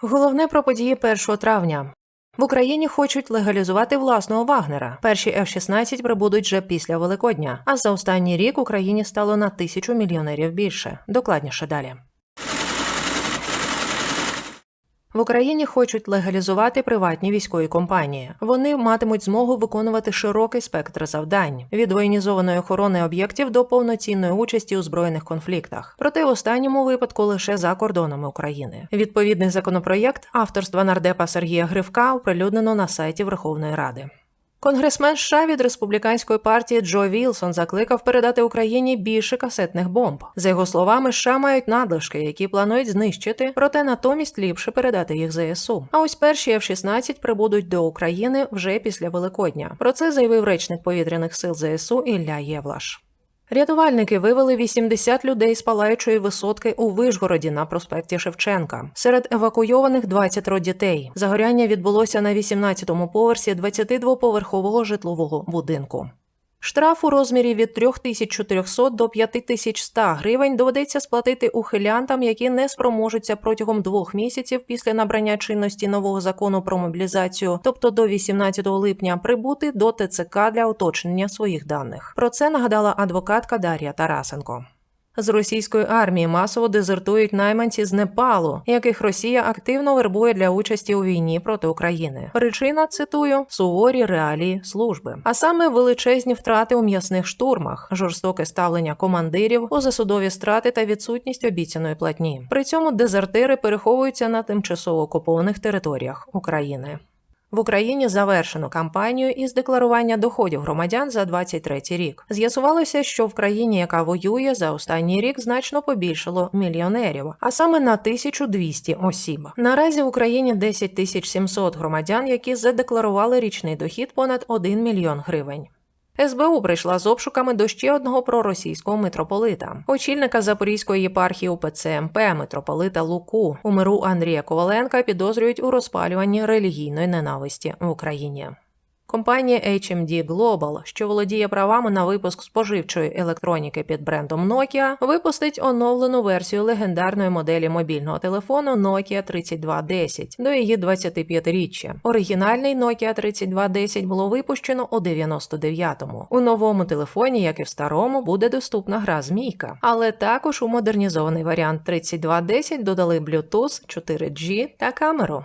Головне про події 1 травня. В Україні хочуть легалізувати власного Вагнера. Перші F-16 прибудуть вже після Великодня. А за останній рік Україні стало на тисячу мільйонерів більше. Докладніше далі. В Україні хочуть легалізувати приватні військові компанії. Вони матимуть змогу виконувати широкий спектр завдань від воєнізованої охорони об'єктів до повноцінної участі у збройних конфліктах. Проте в останньому випадку лише за кордонами України. Відповідний законопроєкт авторства нардепа Сергія Гривка оприлюднено на сайті Верховної Ради. Конгресмен США від республіканської партії Джо Вілсон закликав передати Україні більше касетних бомб. За його словами, США мають надлишки, які планують знищити, проте натомість ліпше передати їх ЗСУ. А ось перші F-16 прибудуть до України вже після Великодня. Про це заявив речник повітряних сил ЗСУ Ілля Євлаш. Рятувальники вивели 80 людей з палаючої висотки у Вишгороді на проспекті Шевченка. Серед евакуйованих 20 дітей. Загоряння відбулося на 18-му поверсі 22-поверхового житлового будинку. Штраф у розмірі від 3400 до 5100 гривень доведеться сплатити ухилянтам, які не спроможуться протягом двох місяців після набрання чинності нового закону про мобілізацію, тобто до 18 липня, прибути до ТЦК для уточнення своїх даних. Про це нагадала адвокатка Дар'я Тарасенко. З російської армії масово дезертують найманці з Непалу, яких Росія активно вербує для участі у війні проти України. Причина цитую суворі реалії служби, а саме величезні втрати у м'ясних штурмах, жорстоке ставлення командирів, позасудові страти та відсутність обіцяної платні. При цьому дезертири переховуються на тимчасово окупованих територіях України. В Україні завершено кампанію із декларування доходів громадян за 23 рік. З'ясувалося, що в країні, яка воює, за останній рік значно побільшало мільйонерів, а саме на 1200 осіб. Наразі в Україні 10 тисяч 700 громадян, які задекларували річний дохід понад 1 мільйон гривень. СБУ прийшла з обшуками до ще одного проросійського митрополита, очільника Запорізької єпархії УПЦ МП митрополита Луку. У миру Андрія Коваленка підозрюють у розпалюванні релігійної ненависті в Україні. Компанія HMD Global, що володіє правами на випуск споживчої електроніки під брендом Nokia, випустить оновлену версію легендарної моделі мобільного телефону Nokia 3210 до її 25-річчя. Оригінальний Nokia 3210 було випущено у 99-му. У новому телефоні, як і в старому, буде доступна гра Змійка, але також у модернізований варіант 3210 додали Bluetooth, 4G та камеру.